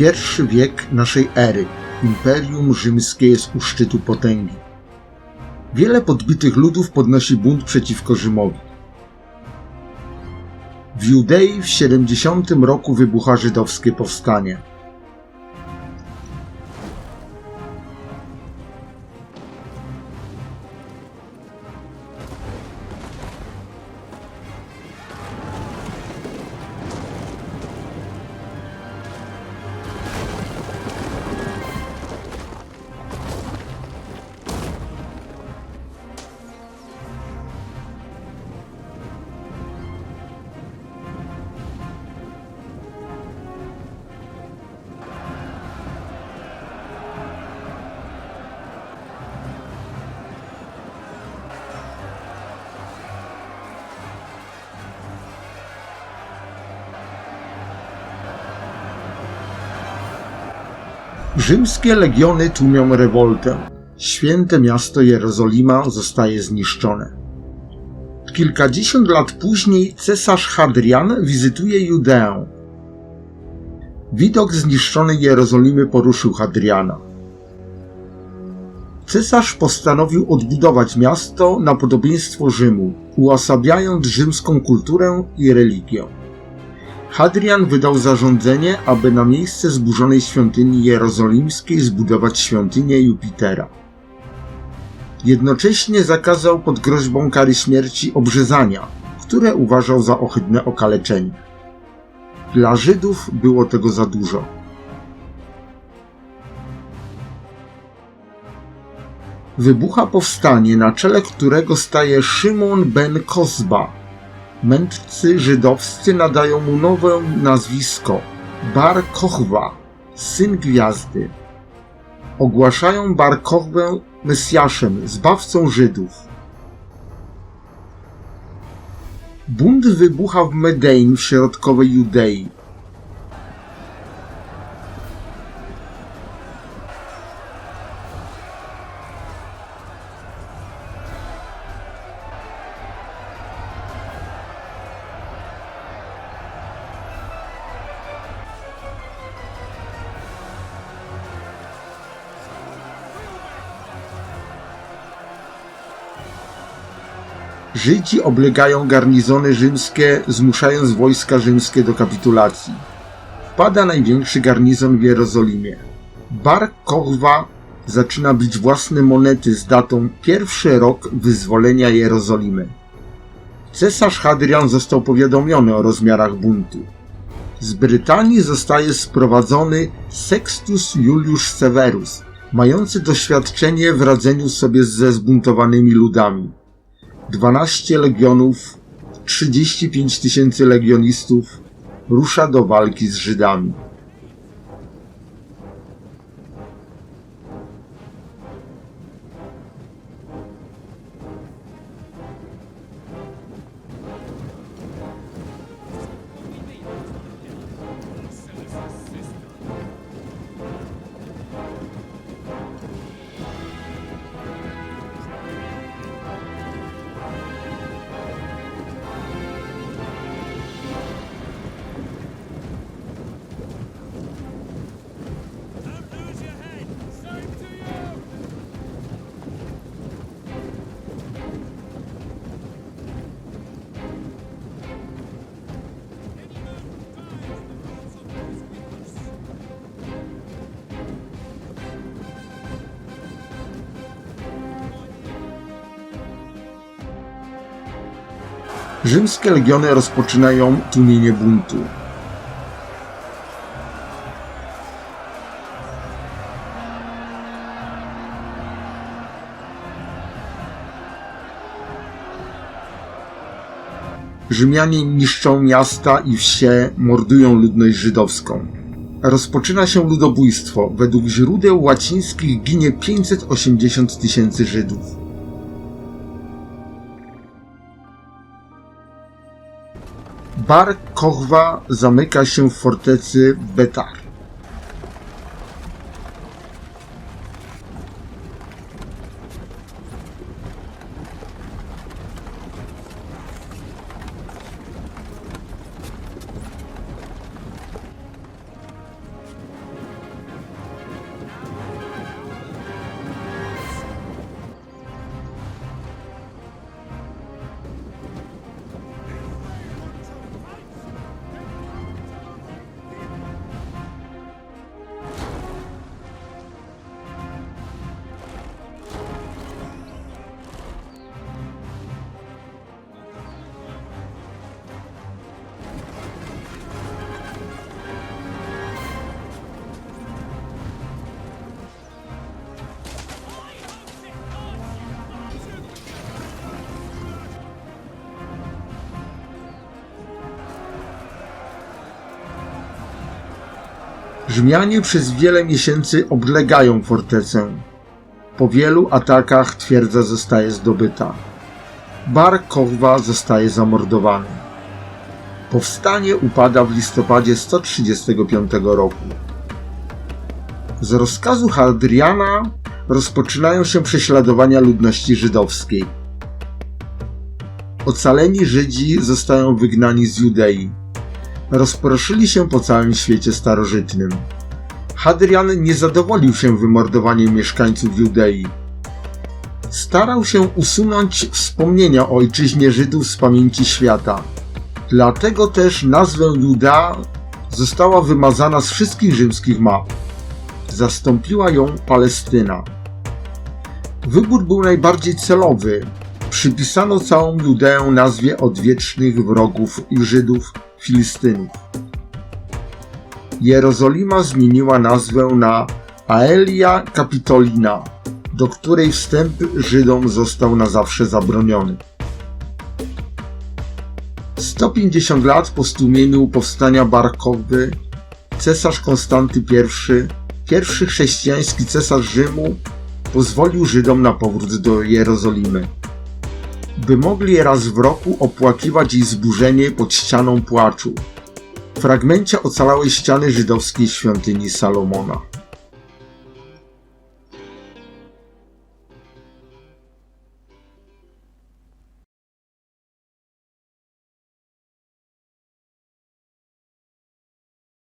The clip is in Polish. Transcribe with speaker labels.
Speaker 1: Pierwszy wiek naszej ery. Imperium Rzymskie jest u szczytu potęgi. Wiele podbitych ludów podnosi bunt przeciwko Rzymowi. W Judei w 70 roku wybucha żydowskie powstanie. Rzymskie legiony tłumią rewoltę. Święte miasto Jerozolima zostaje zniszczone. Kilkadziesiąt lat później cesarz Hadrian wizytuje Judeę. Widok zniszczonej Jerozolimy poruszył Hadriana. Cesarz postanowił odbudować miasto na podobieństwo Rzymu, uosabiając rzymską kulturę i religię. Hadrian wydał zarządzenie, aby na miejsce zburzonej świątyni jerozolimskiej zbudować świątynię Jupitera. Jednocześnie zakazał pod groźbą kary śmierci obrzezania, które uważał za ohydne okaleczenie. Dla Żydów było tego za dużo. Wybucha powstanie, na czele którego staje Szymon ben Kozba, Mędrcy żydowscy nadają mu nowe nazwisko Bar Kochwa, syn gwiazdy. Ogłaszają Bar Kochwę Mesjaszem, zbawcą Żydów. Bunt wybucha w Medein w środkowej Judei. Żydzi oblegają garnizony rzymskie, zmuszając wojska rzymskie do kapitulacji. Wpada największy garnizon w Jerozolimie. Bar Kochwa zaczyna bić własne monety z datą pierwszy rok wyzwolenia Jerozolimy. Cesarz Hadrian został powiadomiony o rozmiarach buntu. Z Brytanii zostaje sprowadzony Sextus Julius Severus, mający doświadczenie w radzeniu sobie ze zbuntowanymi ludami. 12 legionów, 35 tysięcy legionistów rusza do walki z Żydami. Rzymskie legiony rozpoczynają tłumienie buntu. Rzymianie niszczą miasta i wsie, mordują ludność żydowską. Rozpoczyna się ludobójstwo. Według źródeł łacińskich ginie 580 tysięcy Żydów. Bar Kochwa zamyka się w fortecy Betar. Rzymianie przez wiele miesięcy oblegają fortecę. Po wielu atakach twierdza zostaje zdobyta. Bar Kochwa zostaje zamordowany. Powstanie upada w listopadzie 135 roku. Z rozkazu Hadriana rozpoczynają się prześladowania ludności żydowskiej. Ocaleni Żydzi zostają wygnani z Judei. Rozproszyli się po całym świecie starożytnym. Hadrian nie zadowolił się wymordowaniem mieszkańców Judei. Starał się usunąć wspomnienia o ojczyźnie Żydów z pamięci świata. Dlatego też nazwę Juda została wymazana z wszystkich rzymskich map. Zastąpiła ją Palestyna. Wybór był najbardziej celowy. Przypisano całą Judeę nazwie odwiecznych wrogów Żydów Filistynów. Jerozolima zmieniła nazwę na Aelia Capitolina, do której wstęp Żydom został na zawsze zabroniony. 150 lat po stłumieniu powstania Barkowy, cesarz Konstanty I, pierwszy chrześcijański cesarz Rzymu, pozwolił Żydom na powrót do Jerozolimy. By mogli raz w roku opłakiwać jej zburzenie pod ścianą płaczu, w fragmencie ocalałej ściany żydowskiej świątyni Salomona.